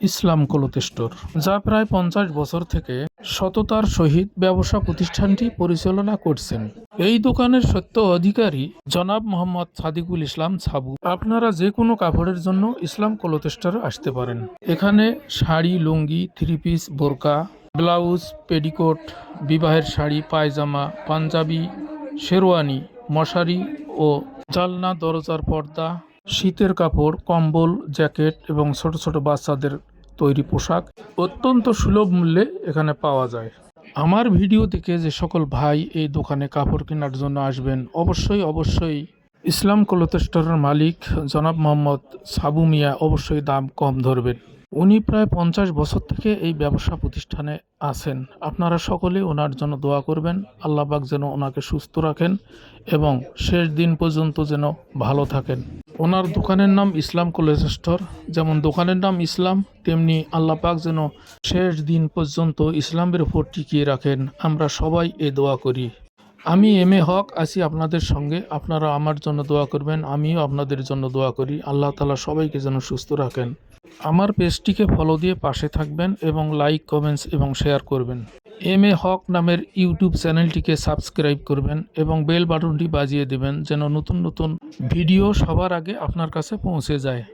ইসলাম cloth store যা প্রায় পঞ্চাশ বছর থেকে সততার সহিত ব্যবসা প্রতিষ্ঠানটি পরিচালনা করছেন। এই দোকানের সত্য অধিকারী জনাব মোহাম্মদ সাদিকুল ইসলাম সাবু আপনারা যে কোনো কাপড়ের জন্য ইসলাম ক্লথ স্টোরে আসতে পারেন। এখানে শাড়ি, লুঙ্গি থ্রি পিস বোরকা, ব্লাউজ পেডিকোট বিবাহের শাড়ি, পায়জামা, পাঞ্জাবি, শেরওয়ানি, মশারি ও জালনা, দরজার পর্দা শীতের কাপড়, কম্বল, জ্যাকেট এবং ছোট ছোট বাচ্চাদের তৈরি পোশাক অত্যন্ত সুলভ মূল্যে এখানে পাওয়া যায়। আমার ভিডিও থেকে যে সকল ভাই এই দোকানে কাপড় কেনার জন্য আসবেন, অবশ্যই অবশ্যই ইসলাম ক্লথ স্টোরের মালিক জনাব মোহাম্মদ সাবু মিয়া অবশ্যই দাম কম ধরবেন। উনি প্রায় পঞ্চাশ বছর থেকে এই ব্যবসা প্রতিষ্ঠানে আছেন। আপনারা সকলে ওনার জন্য দোয়া করবেন আল্লাহবাক যেন ওনাকে সুস্থ রাখেন এবং শেষ দিন পর্যন্ত যেন ভালো থাকেন। ওনার দোকানের নাম ইসলাম কলেজ স্টোর। যেমন দোকানের নাম ইসলাম, তেমনি আল্লাহ পাক যেন শেষ দিন পর্যন্ত ইসলামের উপর টিকিয়ে রাখেন। আমরা সবাই এ দোয়া করি। আমি এম এ হক, আছি আপনাদের সঙ্গে। আপনারা আমার জন্য দোয়া করবেন, আমিও আপনাদের জন্য দোয়া করি। আল্লাহ তালা সবাইকে যেন সুস্থ রাখেন। আমার পেজটিকে ফলো দিয়ে পাশে থাকবেন এবং লাইক কমেন্টস এবং শেয়ার করবেন। এম এ হক নামের ইউটিউব চ্যানেলটিকে সাবস্ক্রাইব করবেন এবং বেল বাটনটি বাজিয়ে দেবেন যেন নতুন নতুন ভিডিও সবার আগে আপনার কাছে পৌঁছে যায়।